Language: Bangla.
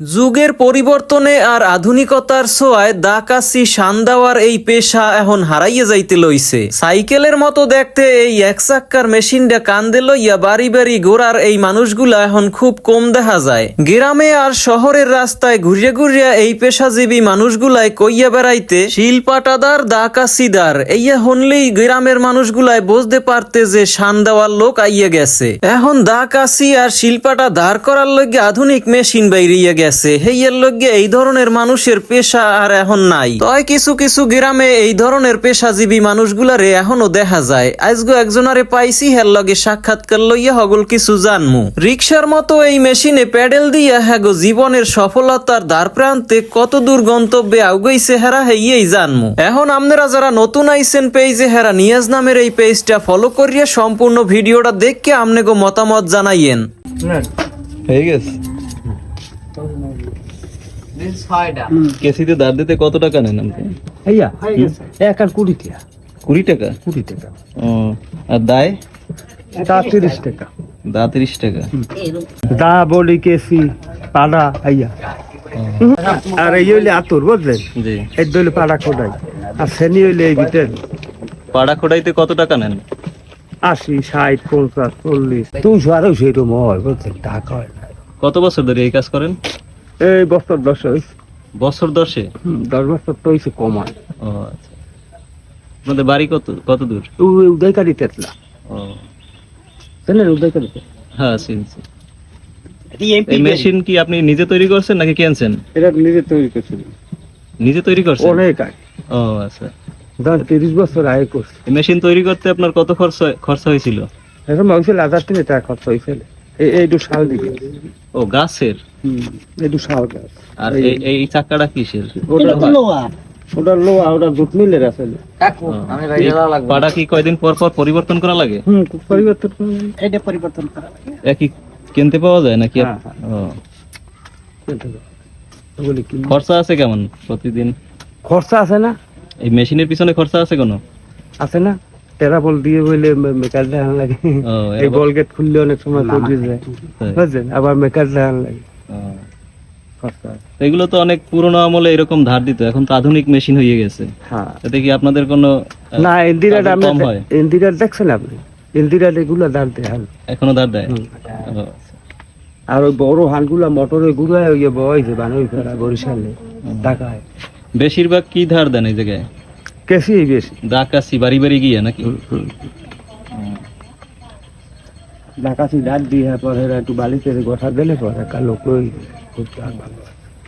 যুগের পরিবর্তনে আর আধুনিকতার ছোঁয়ায় দাকাসি শান দেওয়ার এই পেশা এখন হারাইয়া যাইতে লইছে। সাইকেলের মতো দেখতে এই এক চাক্কার মেশিনটা কান্দে লইয়া বাড়ি বাড়ি ঘোরার এই মানুষগুলা এখন খুব কম দেখা যায়। গ্রামে আর শহরের রাস্তায় ঘুরিয়া ঘুরিয়া এই পেশাজীবী মানুষগুলায় কইয়া বেড়াইতে শিলপাটাদার, দাকাসিদার, এইয়া হনলেই গ্রামের মানুষগুলায় বুঝতে পারতে যে শান দেওয়ার লোক আইয়া গেছে। এখন দাকাসি আর শিল্পাটা দাঁড় করার লগে আধুনিক মেশিন বাইরিয়া গেছে। হেইয়ের লগে এই ধরনের মানুষের পেশা আর এখন নাই। তয় কিছু কিছু গ্রামে এই ধরনের পেশাজীবী মানুষগুলারে এখনও দেখা যায়। আজগো একজনারে পাইছি, হের লগে সাক্ষাৎকার লইয়া হগল কিছু জানমু। রিক্সার মতো এই মেশিনে প্যাডেল দিয়া হ্যাগো জীবনের সফলতার দ্বার প্রান্তে কত দূর গন্তব্যে আউগাইছে হেরা হেইয়েই জানমু। এখন আপনারা যারা নতুন আইছেন পেজে হেরা নিয়াজ নামের এই পেজটা ফলো করিয়া সম্পূর্ণ ভিডিওটা দেখকে আমনেগো মতামত জানাইয়েন। হয়ে গেছে। কেসিতে দাঁড় দিতে কত টাকা নেন আপনি? আইয়া এক আর কুড়ি টাকা। কুড়ি টাকা? কুড়ি টাকা। ও আর দায়? দা তিরিশ টাকা। দা তিরিশ টাকা। দা বলি কেসি পাড়া আইয়া আর এই হইলে আতর বুঝলেন? জি। এই দইলে পাড়া খোদাই। আর শ্রেণি হইলে এই ভিতরে। পাড়া খোটাইতে কত টাকা নেন? আশি ষাট পঞ্চাশ চল্লিশ। দুশো আরও সেরকম হয় বুঝলেন? টাকা হয় না। কত বছর ধরে এই কাজ করেন? এই বছর দশ বছর দশে? দশ বছর তো হয়েছে কমায় ও আচ্ছা। আপনাদের বাড়ি কত কত দূর? উদয়কারী তেতলা। ও। জানেন উদয়কারী হ্যাঁ চিনছি এই মেশিন কি আপনি নিজে তৈরি করছেন নাকি কিনছেন? এটা নিজে তৈরি নিজে তৈরি করছেন? অনেক আগে। ও আচ্ছা। ধর তিরিশ বছর আগে করছে। মেশিন তৈরি করতে আপনার কত খরচ হয়- খরচা হয়েছিল? এখন মাংসের হাজার টাকা খরচ হয়েছিল। এইটু শাল দিকে ও গাছের? এইটু শাল গাছ। আর এই এই চাকাটা কিসের? ওটা ওটা লোহা ওটা দুধ মিলের আসলে ও, কি কয়দিন পর পর পরিবর্তন করা লাগে? হুম পরিবর্তন এটা পরিবর্তন করা একই কিনতে পাওয়া যায় নাকি? হ্যাঁ, ও। খরচা আছে কেমন প্রতিদিন? খরচা আছে না? এই মেশিনের পিছনে খরচা আছে কোনো? আছে না? টেরা বল দিয়ে বলে মেকার দেখান লাগে। এই বল গেট খুললে অনেক সময় যায়। বুঝছেন? আবার মেকার দেখান লাগে। এগুলো তো অনেক পুরোনো আমলে এরকম ধার দিত এখন তো আধুনিক মেশিন হয়ে গেছে। হ্যাঁ। এতে কি আপনাদের কোনো না ইন্দিরাটা আমি কম হয়? ইন্দিরা দেখছেন আপনি? ইন্দিরাট এগুলো দাঁড় দেখান এখনও ধার দেয়? আচ্ছা। আর ওই বড় হানগুলা মোটরে ঘুরায় ওই বয়সে বানুই ফেরা বরিশালে টাকায়। বেশিরভাগ কি ধার দেন এই জায়গায়? কেসি বেশি ডাকাসি বাড়ি বাড়ি গিয়ে নাকি? ডাকাসি ডাক দিয়ে পরে একটু বালিতে গোঠা দিলে পরে কালো কই খুব ভালো